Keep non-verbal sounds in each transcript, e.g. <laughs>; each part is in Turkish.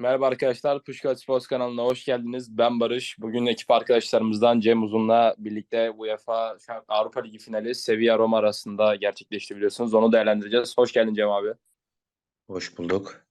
Merhaba arkadaşlar, Puşkat Sports kanalına hoş geldiniz. Ben Barış. Bugün ekip arkadaşlarımızdan Cem Uzun'la birlikte UEFA Avrupa Ligi finali Sevilla Roma arasında gerçekleşti biliyorsunuz. Onu değerlendireceğiz. Hoş geldin Cem abi. Hoş bulduk.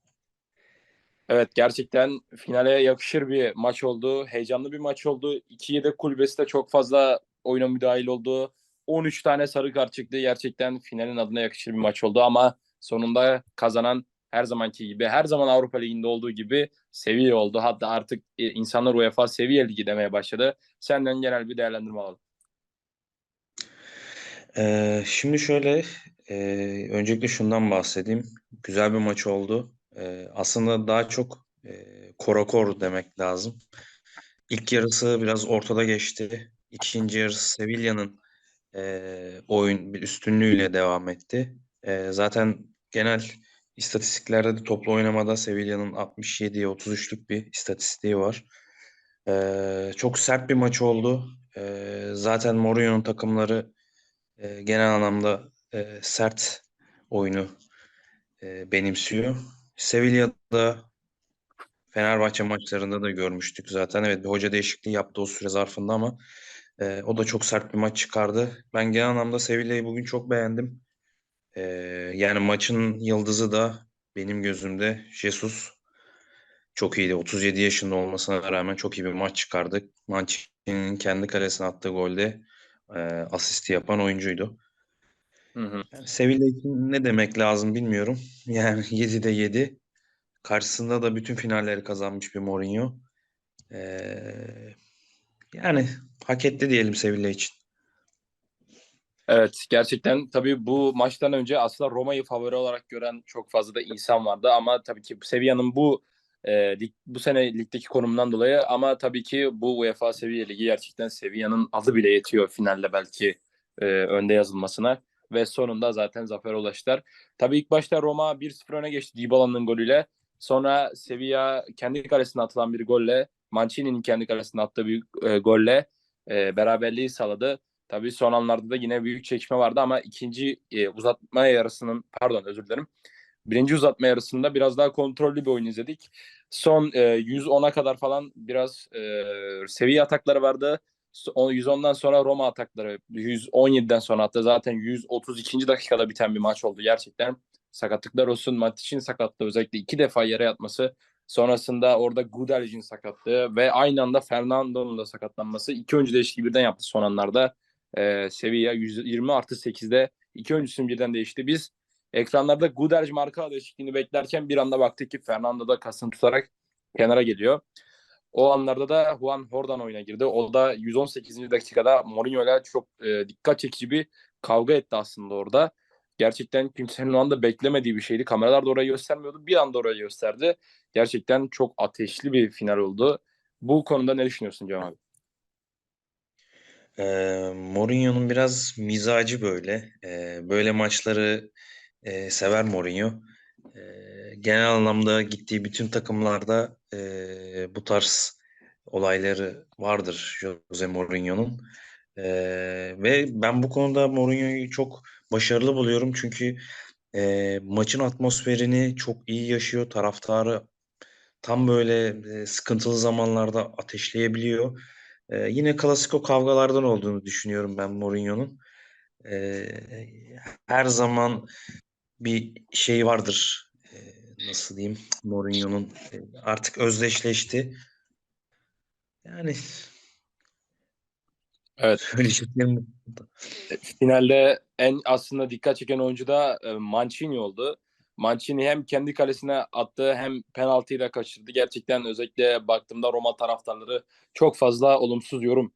Evet gerçekten finale yakışır bir maç oldu. Heyecanlı bir maç oldu. İki yedek kulübesi de çok fazla oyuna müdahil oldu. 13 tane sarı kart çıktı. Gerçekten finalin adına yakışır bir maç oldu ama sonunda kazanan her zamanki gibi, her zaman Avrupa Ligi'nde olduğu gibi Sevilla oldu. Hatta artık e, insanlar UEFA Sevilla Ligi demeye başladı. Senden genel bir değerlendirme alalım. Ee, şimdi şöyle, e, öncelikle şundan bahsedeyim. Güzel bir maç oldu. Ee, aslında daha çok e, korakor demek lazım. İlk yarısı biraz ortada geçti. İkinci yarısı Sevilla'nın e, oyun bir üstünlüğüyle devam etti. E, zaten genel istatistiklerde de toplu oynamada Sevilla'nın 67'ye 33'lük bir istatistiği var. E, çok sert bir maç oldu. E, zaten Mourinho'nun takımları e, genel anlamda e, sert oyunu e, benimsiyor. Sevilla'da Fenerbahçe maçlarında da görmüştük zaten. Evet bir hoca değişikliği yaptı o süre zarfında ama e, o da çok sert bir maç çıkardı. Ben genel anlamda Sevilla'yı bugün çok beğendim. E, yani maçın yıldızı da benim gözümde Jesus. Çok iyiydi. 37 yaşında olmasına rağmen çok iyi bir maç çıkardı. Mancini'nin kendi kalesine attığı golde e, asisti yapan oyuncuydu. Hı hı. Yani Sevilla için ne demek lazım bilmiyorum. <laughs> Yani 7'de 7. Karşısında da bütün finalleri kazanmış bir Mourinho. Ee, yani hak etti diyelim Sevilla için. Evet gerçekten tabii bu maçtan önce aslında Roma'yı favori olarak gören çok fazla da insan vardı ama tabii ki Sevilla'nın bu e, lig, bu sene ligdeki konumundan dolayı ama tabii ki bu UEFA Sevilla Ligi gerçekten Sevilla'nın adı bile yetiyor finalde belki e, önde yazılmasına ve sonunda zaten zafer ulaştılar. Tabii ilk başta Roma 1-0 öne geçti Dybala'nın golüyle. Sonra Sevilla kendi kalesine atılan bir golle, Mancini'nin kendi kalesine attığı bir e, golle e, beraberliği sağladı. Tabii son anlarda da yine büyük çekişme vardı ama ikinci e, uzatma yarısının pardon özür dilerim. Birinci uzatma yarısında biraz daha kontrollü bir oyun izledik. Son e, 110'a kadar falan biraz e, seviye atakları vardı. So- 110'dan sonra Roma atakları 117'den sonra hatta zaten 132. dakikada biten bir maç oldu gerçekten. Sakatlıklar olsun Matic'in sakatlığı özellikle iki defa yere yatması Sonrasında orada Gudelic'in sakatlığı ve aynı anda Fernando'nun da sakatlanması. iki oyuncu değişikliği birden yaptı son anlarda. Ee, Sevilla 120 artı 8'de iki oyuncusunu birden değişti. Biz ekranlarda Gudelic marka değişikliğini beklerken bir anda baktık ki Fernando da kasını tutarak kenara geliyor. O anlarda da Juan Hordan oyuna girdi. O da 118. dakikada Mourinho ile çok e, dikkat çekici bir kavga etti aslında orada. Gerçekten kimsenin o anda beklemediği bir şeydi. Kameralar da orayı göstermiyordu. Bir anda orayı gösterdi. Gerçekten çok ateşli bir final oldu. Bu konuda ne düşünüyorsun Cem abi? Ee, Mourinho'nun biraz mizacı böyle. Ee, böyle maçları e, sever Mourinho. Ee, genel anlamda gittiği bütün takımlarda e, bu tarz olayları vardır Jose Mourinho'nun. Ee, ve ben bu konuda Mourinho'yu çok başarılı buluyorum çünkü e, maçın atmosferini çok iyi yaşıyor. Taraftarı tam böyle e, sıkıntılı zamanlarda ateşleyebiliyor. E, yine klasik o kavgalardan olduğunu düşünüyorum ben Mourinho'nun. E, her zaman bir şey vardır. E, nasıl diyeyim? Mourinho'nun e, artık özdeşleşti. Yani Evet. <laughs> Finalde en aslında dikkat çeken oyuncu da e, Mancini oldu. Mancini hem kendi kalesine attı hem penaltıyı da kaçırdı. Gerçekten özellikle baktığımda Roma taraftarları çok fazla olumsuz yorum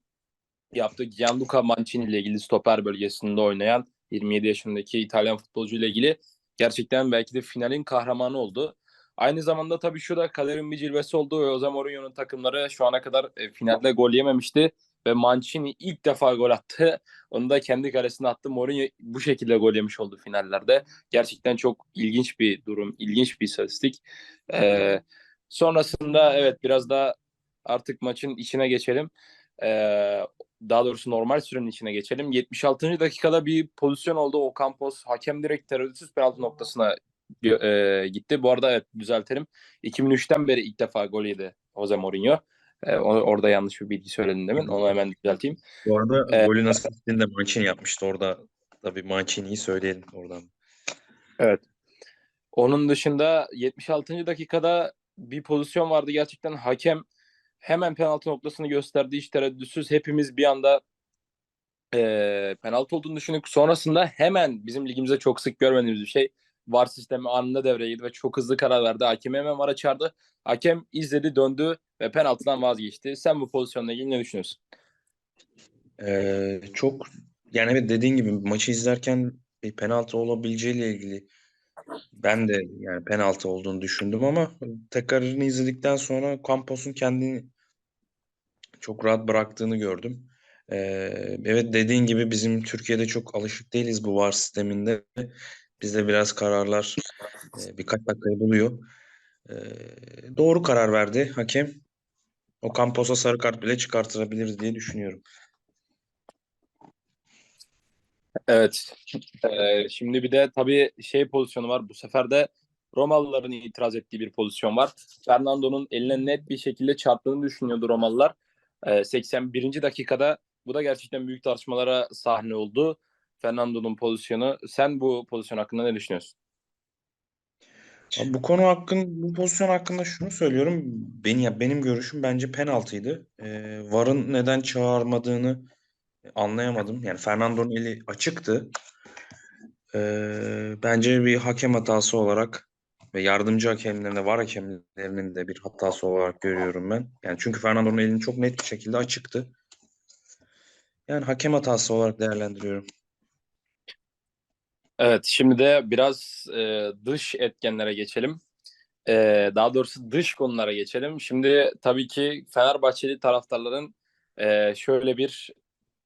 yaptı. Gianluca Mancini ile ilgili stoper bölgesinde oynayan 27 yaşındaki İtalyan futbolcu ile ilgili gerçekten belki de finalin kahramanı oldu. Aynı zamanda tabii şu da kaderin bir cilvesi oldu. Jose Mourinho'nun takımları şu ana kadar e, finalde gol yememişti ve Mancini ilk defa gol attı. Onu da kendi kalesine attı. Mourinho bu şekilde gol yemiş oldu finallerde. Gerçekten çok ilginç bir durum, ilginç bir istatistik. Ee, sonrasında evet biraz da artık maçın içine geçelim. Ee, daha doğrusu normal sürenin içine geçelim. 76. dakikada bir pozisyon oldu. Ocampos hakem direkt terörsüz penaltı noktasına e, gitti. Bu arada evet düzeltelim. 2003'ten beri ilk defa gol yedi Jose Mourinho. E, orada yanlış bir bilgi söyledim demin. Onu hemen düzelteyim. Bu arada Evet. golün asistini de Mancini yapmıştı. Orada tabii Mancini'yi söyleyelim oradan. Evet. Onun dışında 76. dakikada bir pozisyon vardı gerçekten hakem hemen penaltı noktasını gösterdi hiç tereddütsüz. Hepimiz bir anda eee penaltı olduğunu düşündük. Sonrasında hemen bizim ligimizde çok sık görmediğimiz bir şey. VAR sistemi anında devreye girdi ve çok hızlı karar verdi. Hakem hemen VAR'a çağırdı. Hakem izledi, döndü ve penaltıdan vazgeçti. Sen bu pozisyonla ilgili ne düşünüyorsun? Ee, çok yani evet dediğin gibi maçı izlerken bir penaltı olabileceğiyle ilgili ben de yani penaltı olduğunu düşündüm ama tekrarını izledikten sonra Campos'un kendini çok rahat bıraktığını gördüm. Ee, evet dediğin gibi bizim Türkiye'de çok alışık değiliz bu VAR sisteminde. Bizde biraz kararlar e, birkaç dakikayı buluyor. Ee, doğru karar verdi hakem. O Campos'a sarı kart bile çıkartılabilir diye düşünüyorum. Evet. Ee, şimdi bir de tabii şey pozisyonu var. Bu sefer de Romalıların itiraz ettiği bir pozisyon var. Fernando'nun eline net bir şekilde çarptığını düşünüyordu Romalılar. Ee, 81. dakikada bu da gerçekten büyük tartışmalara sahne oldu. Fernando'nun pozisyonu. Sen bu pozisyon hakkında ne düşünüyorsun? Abi bu konu hakkında, bu pozisyon hakkında şunu söylüyorum. Benim, ya benim görüşüm bence penaltıydı. Ee, VAR'ın neden çağırmadığını anlayamadım. Yani Fernando'nun eli açıktı. Ee, bence bir hakem hatası olarak ve yardımcı hakemlerin de VAR hakemlerinin de bir hatası olarak görüyorum ben. Yani çünkü Fernando'nun elini çok net bir şekilde açıktı. Yani hakem hatası olarak değerlendiriyorum. Evet, şimdi de biraz e, dış etkenlere geçelim. E, daha doğrusu dış konulara geçelim. Şimdi tabii ki Fenerbahçeli taraftarların e, şöyle bir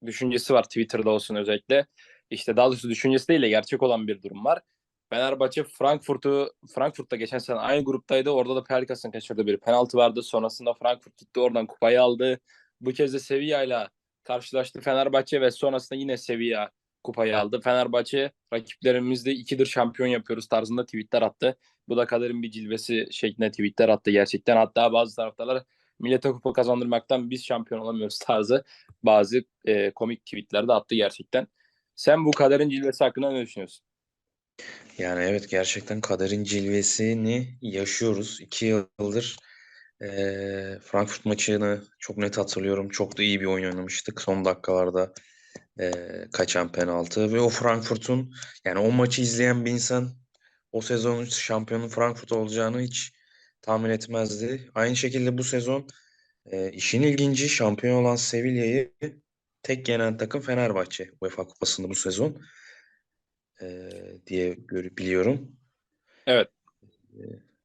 düşüncesi var Twitter'da olsun özellikle. İşte daha doğrusu düşüncesi değil de gerçek olan bir durum var. Fenerbahçe Frankfurt'u Frankfurt'ta geçen sene aynı gruptaydı. Orada da Pelkas'ın kaçırdığı bir penaltı vardı. Sonrasında Frankfurt gitti oradan kupayı aldı. Bu kez de Sevilla ile karşılaştı Fenerbahçe ve sonrasında yine Sevilla kupayı aldı. Fenerbahçe rakiplerimizde ikidir şampiyon yapıyoruz tarzında tweetler attı. Bu da kaderin bir cilvesi şeklinde tweetler attı gerçekten. Hatta bazı taraftarlar millete kupa kazandırmaktan biz şampiyon olamıyoruz tarzı bazı e, komik tweetler de attı gerçekten. Sen bu kaderin cilvesi hakkında ne düşünüyorsun? Yani evet gerçekten kaderin cilvesini yaşıyoruz. İki yıldır eee, Frankfurt maçını çok net hatırlıyorum. Çok da iyi bir oyun oynamıştık. Son dakikalarda eee, kaçan penaltı ve o Frankfurt'un yani o maçı izleyen bir insan o sezonun şampiyonu Frankfurt olacağını hiç tahmin etmezdi. Aynı şekilde bu sezon eee, işin ilginci şampiyon olan Sevilla'yı tek yenen takım Fenerbahçe UEFA Kupası'nda bu sezon eee, diye gör- biliyorum. Evet.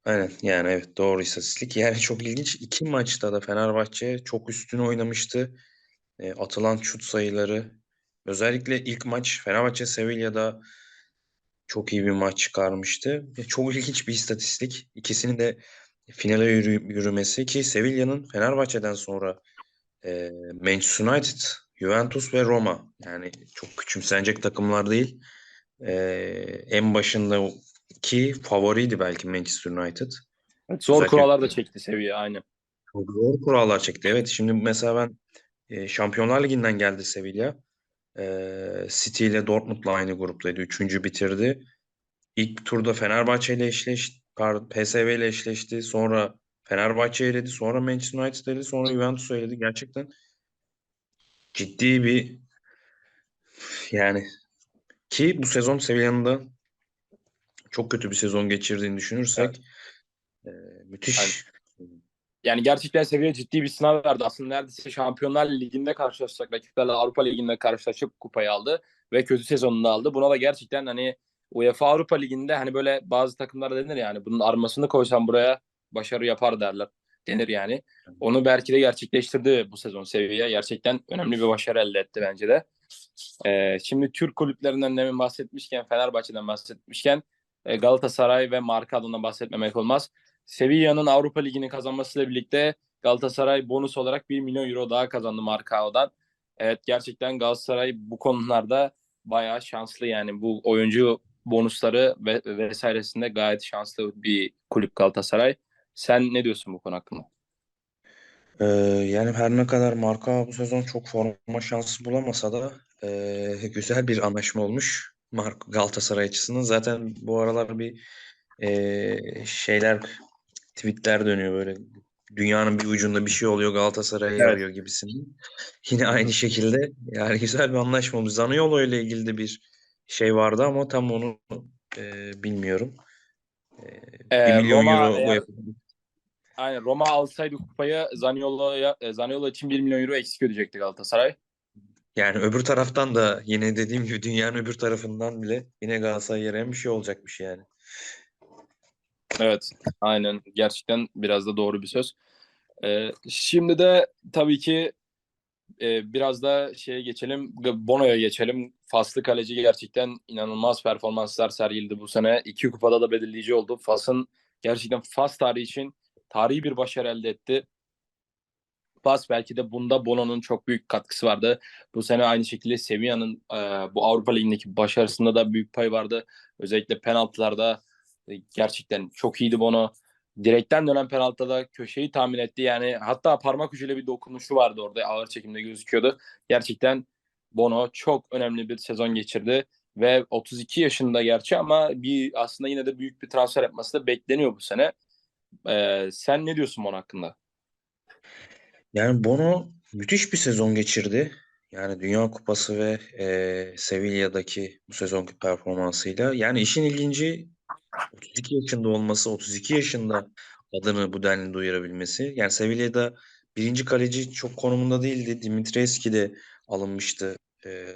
Aynen yani evet doğru istatistik. Yani çok ilginç. İki maçta da Fenerbahçe çok üstün oynamıştı. E, atılan şut sayıları özellikle ilk maç Fenerbahçe Sevilla'da çok iyi bir maç çıkarmıştı. Çok ilginç bir istatistik. İkisinin de finale yürü- yürümesi ki Sevilla'nın Fenerbahçe'den sonra e, Manchester United, Juventus ve Roma yani çok küçümsenecek takımlar değil. E, en başındaki favoriydi belki Manchester United. Zor Özellikle- kurallar da çekti seviye aynı. Çok zor kurallar çekti. Evet şimdi mesela ben e, Şampiyonlar Ligi'nden geldi Sevilla. E, City ile Dortmund'la aynı gruptaydı. Üçüncü bitirdi. İlk turda Fenerbahçe ile eşleşti. Pardon, PSV ile eşleşti. Sonra Fenerbahçe eledi. Sonra Manchester United eledi. Sonra Juventus eledi. Gerçekten ciddi bir yani ki bu sezon Sevilla'nın da çok kötü bir sezon geçirdiğini düşünürsek e, müthiş. Yani gerçekten seviye ciddi bir sınav verdi. Aslında neredeyse Şampiyonlar Ligi'nde karşılaşacak rakiplerle Avrupa Ligi'nde karşılaşıp kupayı aldı ve kötü sezonunu aldı. Buna da gerçekten hani UEFA Avrupa Ligi'nde hani böyle bazı takımlara denir yani bunun armasını koysam buraya başarı yapar derler denir yani. Onu belki de gerçekleştirdi bu sezon seviye. Gerçekten önemli bir başarı elde etti bence de. Ee, şimdi Türk kulüplerinden demin bahsetmişken Fenerbahçe'den bahsetmişken e, Galatasaray ve marka adından bahsetmemek olmaz. Sevilla'nın Avrupa Ligi'ni kazanmasıyla birlikte Galatasaray bonus olarak 1 milyon euro daha kazandı Markao'dan. Evet gerçekten Galatasaray bu konularda bayağı şanslı yani bu oyuncu bonusları ve vesairesinde gayet şanslı bir kulüp Galatasaray. Sen ne diyorsun bu konu hakkında? Ee, yani her ne kadar Marka bu sezon çok forma şansı bulamasa da e, güzel bir anlaşma olmuş Mark Galatasaray açısından. Zaten bu aralar bir e, şeyler tweetler dönüyor böyle dünyanın bir ucunda bir şey oluyor Galatasaray'ı Evet. arıyor gibisinden. Yine aynı şekilde yani güzel bir anlaşma olmuş. Zaniolo ile ilgili de bir şey vardı ama tam onu e, bilmiyorum. E, Ee, 1 milyon Roma euro UEFA Aynen Roma alsaydı kupayı Zaniolo'ya e, Zaniolo için 1 milyon euro eksik ödeyecekti Galatasaray. Yani öbür taraftan da yine dediğim gibi dünyanın öbür tarafından bile yine Galatasaray'a yarayan bir şey olacakmış yani. Evet, aynen. Gerçekten biraz da doğru bir söz. Ee, şimdi de tabii ki e, biraz da şeye geçelim, Bono'ya geçelim. Faslı kaleci gerçekten inanılmaz performanslar sergiledi bu sene. İki kupada da belirleyici oldu. Fas'ın gerçekten Fas tarihi için tarihi bir başarı elde etti. Fas belki de bunda Bono'nun çok büyük katkısı vardı. Bu sene aynı şekilde Sevilla'nın e, bu Avrupa Ligi'ndeki başarısında da büyük pay vardı. Özellikle penaltılarda gerçekten çok iyiydi Bono. Direkten dönen penaltıda da köşeyi tahmin etti. Yani hatta parmak ucuyla bir dokunuşu vardı orada ağır çekimde gözüküyordu. Gerçekten Bono çok önemli bir sezon geçirdi ve 32 yaşında gerçi ama bir aslında yine de büyük bir transfer yapması da bekleniyor bu sene. Ee, sen ne diyorsun Bono hakkında? Yani Bono müthiş bir sezon geçirdi. Yani Dünya Kupası ve e, Sevilla'daki bu sezonki performansıyla. Yani işin ilginci 32 yaşında olması, 32 yaşında adını bu denli duyurabilmesi. Yani Sevilla'da birinci kaleci çok konumunda değildi. Dimitrescu de alınmıştı e,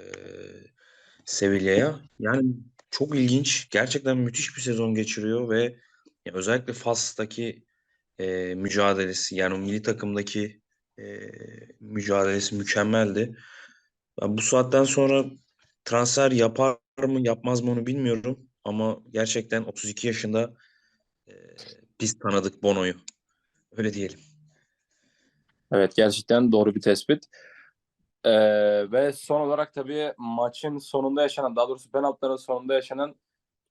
Sevilla'ya. Yani çok ilginç. Gerçekten müthiş bir sezon geçiriyor ve özellikle Fas'taki e, mücadelesi yani milli takımdaki e, mücadelesi mükemmeldi. Ben bu saatten sonra transfer yapar mı yapmaz mı onu bilmiyorum ama gerçekten 32 yaşında e, biz tanıdık Bono'yu. Öyle diyelim. Evet gerçekten doğru bir tespit. Ee, ve son olarak tabii maçın sonunda yaşanan daha doğrusu penaltıların sonunda yaşanan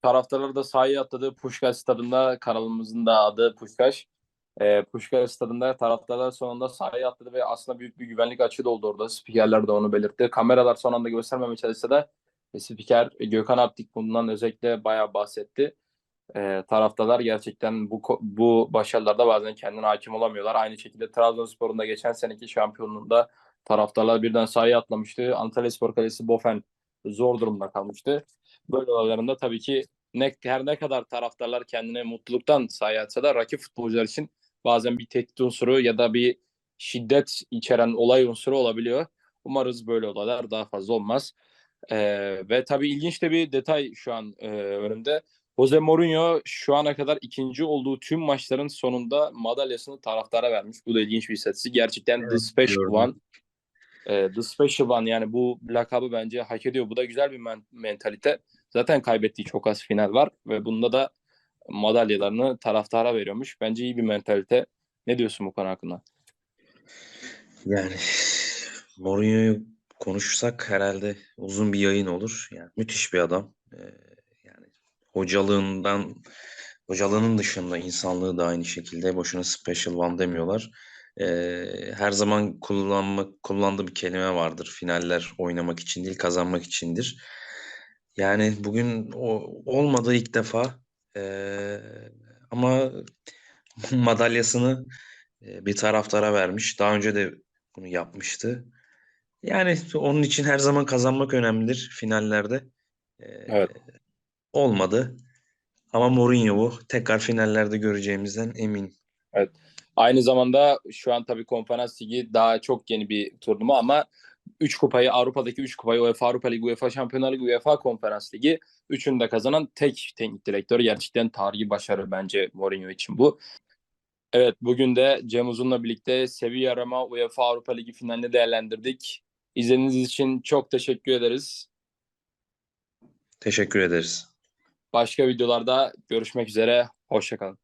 taraftarları da sahaya atladığı Puskás stadında kanalımızın da adı Puskás. Ee, Puskás stadında taraftarlar sonunda sahaya atladı ve aslında büyük bir güvenlik açığı da oldu orada. Spikerler de onu belirtti. Kameralar son anda göstermemeye çalışsa da e, spiker Gökhan Aptik bundan özellikle bayağı bahsetti. Ee, taraftarlar gerçekten bu bu başarılarda bazen kendine hakim olamıyorlar. Aynı şekilde Trabzonspor'un da geçen seneki şampiyonluğunda taraftarlar birden sahaya atlamıştı. Antalyaspor Kalesi Bofen zor durumda kalmıştı. Böyle olaylarında tabii ki ne, her ne kadar taraftarlar kendine mutluluktan sahaya atsa da rakip futbolcular için bazen bir tehdit unsuru ya da bir şiddet içeren olay unsuru olabiliyor. Umarız böyle olaylar daha fazla olmaz. Ee, ve tabii ilginç de bir detay şu an e, önümde. Jose Mourinho şu ana kadar ikinci olduğu tüm maçların sonunda madalyasını taraftara vermiş. Bu da ilginç bir istatistik. Gerçekten The Evet, Special gördüm. One. e, The Special One yani bu lakabı bence hak ediyor. Bu da güzel bir men- mentalite. Zaten kaybettiği çok az final var ve bunda da madalyalarını taraftara veriyormuş. Bence iyi bir mentalite. Ne diyorsun bu konu hakkında? Yani Mourinho'yu konuşsak herhalde uzun bir yayın olur. Yani müthiş bir adam. Ee, yani hocalığından hocalığının dışında insanlığı da aynı şekilde boşuna special one demiyorlar. Ee, her zaman kullanmak kullandığı bir kelime vardır. Finaller oynamak için değil, kazanmak içindir. Yani bugün o olmadı ilk defa. Ee, ama <laughs> madalyasını e, bir taraftara vermiş. Daha önce de bunu yapmıştı. Yani onun için her zaman kazanmak önemlidir finallerde. Ee, Evet. Olmadı. Ama Mourinho bu. Tekrar finallerde göreceğimizden eminim. Aynı zamanda şu an tabii Konferans Ligi daha çok yeni bir turnuva ama 3 kupayı Avrupa'daki 3 kupayı UEFA Avrupa Ligi, UEFA Şampiyonlar Ligi, UEFA Konferans Ligi üçünü de kazanan tek teknik direktör. Gerçekten tarihi başarı bence Mourinho için bu. Evet bugün de Cem Uzun'la birlikte Sevilla Roma UEFA Avrupa Ligi finalini değerlendirdik. İzlediğiniz için çok teşekkür ederiz. Teşekkür ederiz. Başka videolarda görüşmek üzere. Hoşçakalın.